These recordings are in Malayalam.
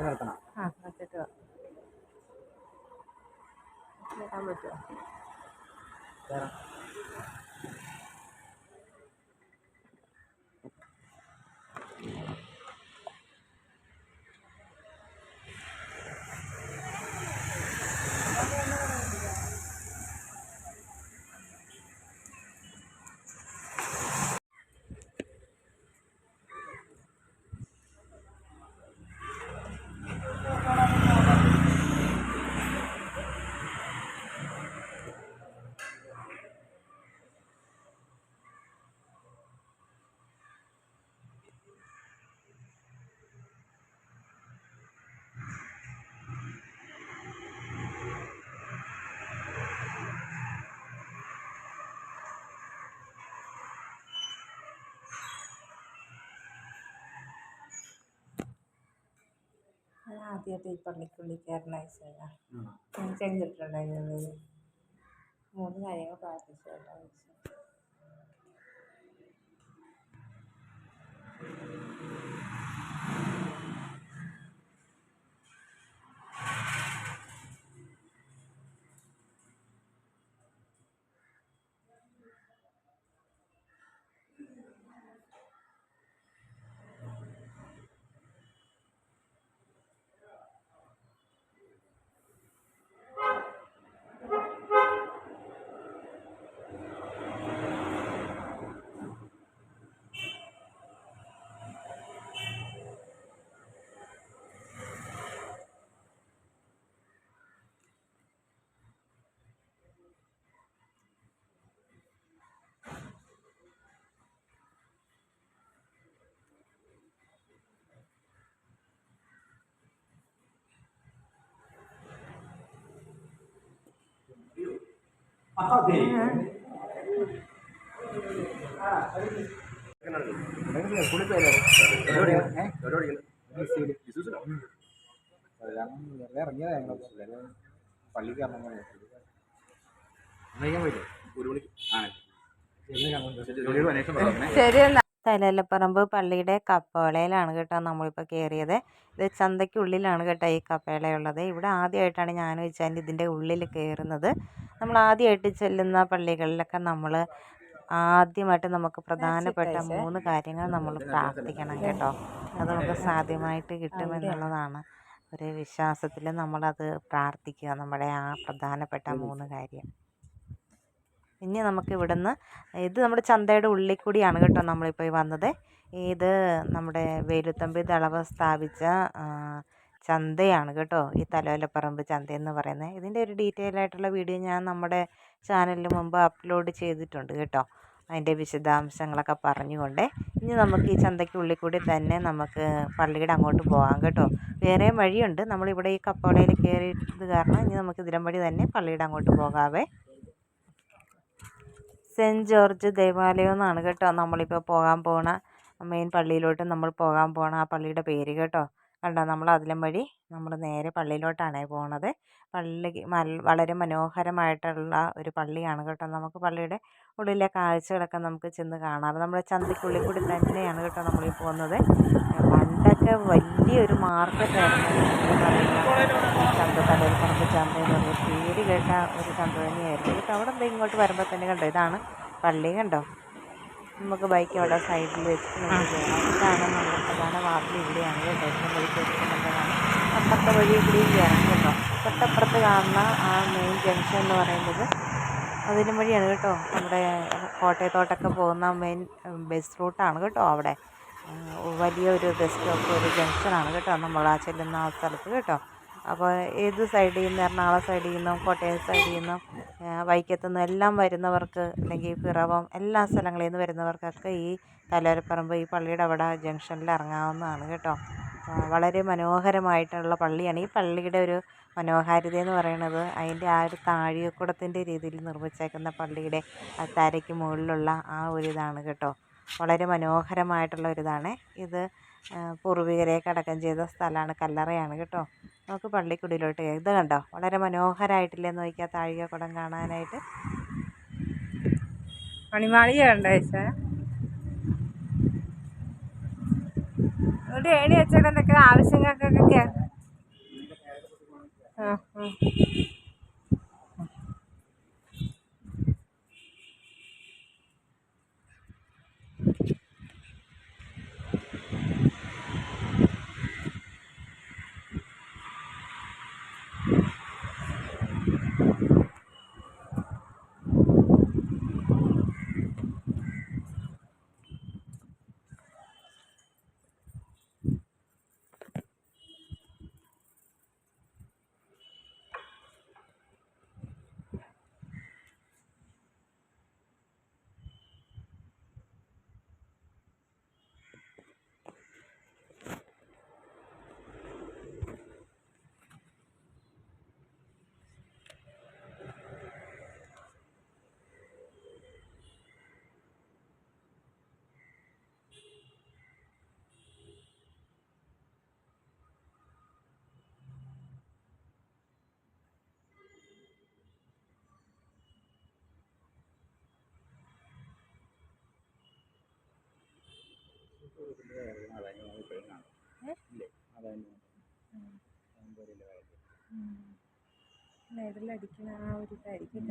ഇത് നിർത്തണം ആ വാ. കേറാൻ പറ്റുമോ ഞാൻ ആദ്യമായിട്ട് ഈ പള്ളിക്കുള്ളിൽ കയറുന്ന ഉം. ഞാൻ ചെയ്തിട്ടുണ്ടായിരുന്നത് മൂന്ന് കാര്യങ്ങൾ പ്രാർത്ഥിച്ചു കേട്ടോ വെറുതെ ഇറങ്ങിയതാ ഞങ്ങൾ പിള്ളേര് പള്ളി കാരണം ഒരു മണിക്ക്. ആ. ശരി എന്നാ. തലയിലപ്പറമ്പ് പള്ളിയുടെ കപ്പേളയിലാണ് കേട്ടോ നമ്മളിപ്പോൾ കയറിയത് ഇത് ചന്തയ്ക്കുള്ളിലാണ് കേട്ടോ ഈ കപ്പേളയുള്ളത് ഇവിടെ ആദ്യമായിട്ടാണ് ഞാൻ വെച്ചാൽ ഇതിന്റെ ഉള്ളിൽ കയറുന്നത് നമ്മൾ ആദ്യമായിട്ട് ചെല്ലുന്ന പള്ളികളിലൊക്കെ നമ്മൾ ആദ്യമായിട്ട് നമുക്ക് പ്രധാനപ്പെട്ട മൂന്ന് കാര്യങ്ങൾ നമ്മൾ പ്രാർത്ഥിക്കണം കേട്ടോ. അത് നമുക്ക് സാധ്യമായിട്ട് കിട്ടുമെന്നുള്ളതാണ് ഒരു വിശ്വാസത്തിൽ നമ്മളത് പ്രാർത്ഥിക്കുക. നമ്മുടെ ആ പ്രധാനപ്പെട്ട മൂന്ന് കാര്യം. ഇനി നമുക്ക് ഇവിടുന്ന് ഇത് നമ്മുടെ ചന്തയുടെ ഉള്ളിൽ കൂടിയാണ് കേട്ടോ നമ്മളിപ്പോൾ വന്നത്. ഇത് നമ്മുടെ വേലുത്തമ്പി ദളവ സ്ഥാപിച്ച ചന്തയാണ് കേട്ടോ. ഈ തലോലപ്പറമ്പ് ചന്ത എന്ന് പറയുന്നത് ഇതിന്റെ ഒരു ഡീറ്റെയിൽ ആയിട്ടുള്ള വീഡിയോ ഞാൻ നമ്മുടെ ചാനലിൽ മുമ്പ് അപ്ലോഡ് ചെയ്തിട്ടുണ്ട് കേട്ടോ. അതിന്റെ വിശദാംശങ്ങളൊക്കെ പറഞ്ഞുകൊണ്ട്. ഇനി നമുക്ക് ഈ ചന്തയ്ക്കുള്ളിൽ കൂടി തന്നെ നമുക്ക് പള്ളിയുടെ അങ്ങോട്ട് പോകാം കേട്ടോ. വേറെ വഴിയുണ്ട്. നമ്മളിവിടെ ഈ കപ്പോളയിൽ കയറിയത് കാരണം ഇനി നമുക്ക് ഇതിലം വഴി തന്നെ പള്ളിയുടെ അങ്ങോട്ട് പോകാവേ. സെന്റ് ജോർജ് ദേവാലയം എന്നാണ് കേട്ടോ നമ്മളിപ്പോൾ പോകാൻ പോണ മെയിൻ പള്ളിയിലോട്ട് നമ്മൾ പോകാൻ പോണ ആ പള്ളിയുടെ പേര് കേട്ടോ. കണ്ടോ? നമ്മൾ അതിലും വഴി നമ്മൾ നേരെ പള്ളിയിലോട്ടാണ് പോണത്. പള്ളി വളരെ മനോഹരമായിട്ടുള്ള ഒരു പള്ളിയാണ് കേട്ടോ. നമുക്ക് പള്ളിയുടെ ഉള്ളിലെ കാഴ്ചകളൊക്കെ നമുക്ക് ചെന്ന് കാണാം. നമ്മുടെ ചന്തയ്ക്കുള്ളിൽ കൂടി തന്നെയാണ് കേട്ടോ നമ്മൾ പോകുന്നത്. പണ്ടൊക്കെ വലിയൊരു മാർക്കറ്റായിരുന്നു ഈ പറയുന്ന ചന്ത തലയിൽ പറമ്പ് ചന്ത എന്ന് പറഞ്ഞ പേര് കേട്ട ഒരു ചന്ത തന്നെയായിരുന്നു. ഇപ്പം അവിടെ നിന്ന് ഇങ്ങോട്ട് വരുമ്പോൾ തന്നെ കണ്ടോ? ഇതാണ് പള്ളി കണ്ടോ? നമുക്ക് ബൈക്ക് അവിടെ സൈഡിൽ വെച്ചിട്ട് നമുക്ക് പോകാം ഇതാണ് നമ്മുടെ പ്രധാന വാതിൽ ഇവിടെയാണ് കേട്ടോ. ഏറ്റവും കയറുന്നതാണ് അപ്പുറത്തെ വഴി കൂടിയും കയറാം കേട്ടോ. തൊട്ടപ്പുറത്ത് കാണുന്ന ആ മെയിൻ ജംഗ്ഷൻ എന്ന് പറയുന്നത് അതിനും വഴിയാണ് കേട്ടോ. നമ്മുടെ കോട്ടയത്തോട്ടൊക്കെ പോകുന്ന മെയിൻ ബസ് റൂട്ടാണ് കേട്ടോ അവിടെ. വലിയൊരു ബസ് സ്റ്റോപ്പ് ഒരു ജംഗ്ഷനാണ് കേട്ടോ. നമ്മൾ ആ ചെല്ലുന്ന ആ സ്ഥലത്ത് കേട്ടോ. അപ്പോൾ ഏത് സൈഡിൽ നിന്ന് എറണാകുളം സൈഡിൽ നിന്നും കോട്ടയം സൈഡിൽ നിന്നും വൈക്കത്തു നിന്നും എല്ലാം വരുന്നവർക്ക് അല്ലെങ്കിൽ പിറവം എല്ലാ സ്ഥലങ്ങളിൽ നിന്ന് വരുന്നവർക്കൊക്കെ ഈ തലോരപ്പറമ്പ് ഈ പള്ളിയുടെ അവിടെ ജംഗ്ഷനിൽ ഇറങ്ങാവുന്നതാണ് കേട്ടോ. വളരെ മനോഹരമായിട്ടുള്ള പള്ളിയാണ്. ഈ പള്ളിയുടെ ഒരു മനോഹാരിത എന്ന് പറയുന്നത് അതിന്റെ ആ ഒരു താഴികക്കുടത്തിന്റെ രീതിയിൽ നിർമ്മിച്ചേക്കുന്ന പള്ളിയുടെ തരയ്ക്ക് മുകളിലുള്ള ആ ഒരു ഇതാണ് കേട്ടോ. വളരെ മനോഹരമായിട്ടുള്ള ഒരിതാണ് ഇത് പൂർവികരെ അടക്കം ചെയ്ത സ്ഥലമാണ് കല്ലറയാണ് കേട്ടോ. നമുക്ക് പള്ളിക്കുടിയിലോട്ട് ഇത് കണ്ടോ? വളരെ മനോഹരമായിട്ടില്ലേ നോക്കിയാൽ താഴികക്കുടം കാണാനായിട്ട്. മണിമാളിക കണ്ടോ ചേച്ചാ ഇവിടെ ഏണി വെച്ചിടന്നൊക്കെ ആവശ്യങ്ങൾക്കൊക്കെ ആ ആ. ഒരു ഇതായിരിക്കും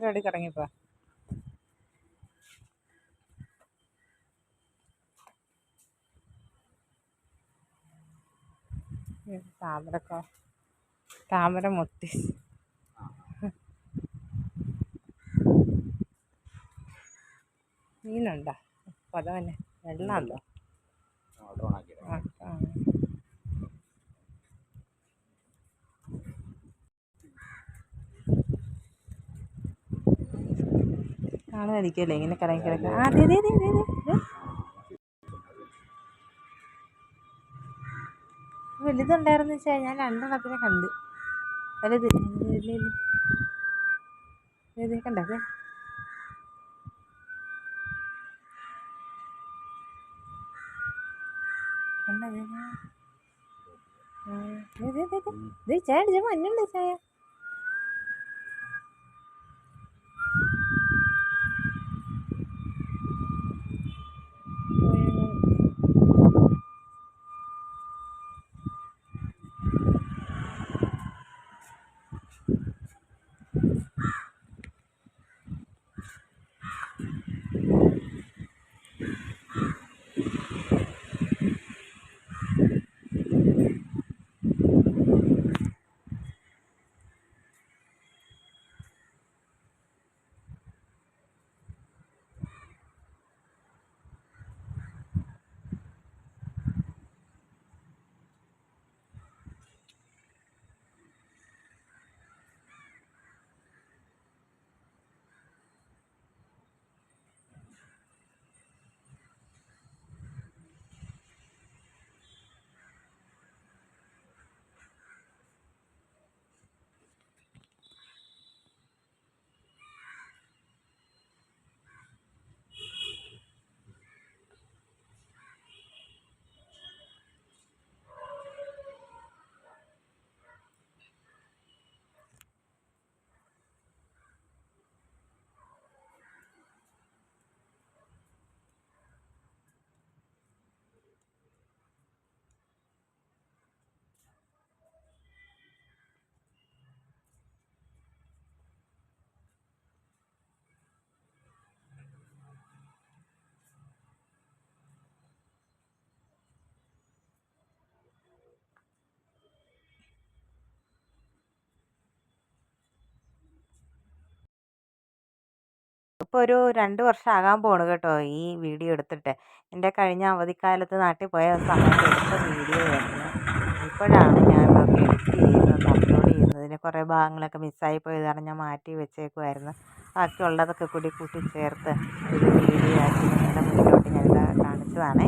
പരിപാടി കറങ്ങിപ്പോ താമരക്കോ? താമര മുത്തി മീനുണ്ടോ? പതവന്നെ വെള്ളമുണ്ടോ ഓർഡർ ഓണാക്കിയത് ആ ആ. കാണുമായിരിക്കുമല്ലേ ഇങ്ങനെ കറങ്ങി കിടക്കുക ആ അതെ അതെ അതെ അതെ അതെ വലുതുണ്ടായിരുന്നു വെച്ചാൽ ഞാൻ രണ്ടെണ്ണത്തിനെ കണ്ട്. വലുത് ഇത് കണ്ടത് കണ്ടത് ചായ അടിച്ച മഞ്ഞുണ്ട് ചായ. ഇപ്പോൾ ഒരു രണ്ട് വർഷം ആകാൻ പോണു കേട്ടോ ഈ വീഡിയോ എടുത്തിട്ട്. എന്റെ കഴിഞ്ഞ അവധിക്കാലത്ത് നാട്ടിൽ പോയ സമയത്ത് എടുത്ത വീഡിയോ ആയിരുന്നു ഇപ്പോഴാണ് ഞാൻ എഡിറ്റ് ചെയ്യുന്നത് അപ്ലോഡ് ചെയ്യുന്നതിന് കുറേ ഭാഗങ്ങളൊക്കെ മിസ്സായി പോയതാണ്. ഞാൻ മാറ്റി വെച്ചേക്കുമായിരുന്നു ബാക്കിയുള്ളതൊക്കെ കൂടി കൂട്ടിച്ചേർത്ത് ഒരു വീഡിയോ ആക്കി നിങ്ങളുടെ മുന്നിലോട്ട് ഞാനിത് കാണിച്ചതാണ്.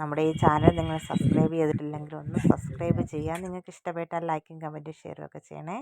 നമ്മുടെ ഈ ചാനൽ നിങ്ങൾ സബ്സ്ക്രൈബ് ചെയ്തിട്ടില്ലെങ്കിൽ ഒന്ന് സബ്സ്ക്രൈബ് ചെയ്യുക നിങ്ങൾക്ക് ഇഷ്ടപ്പെട്ടാൽ ലൈക്കും കമന്റും ഷെയറും ഒക്കെ ചെയ്യണേ.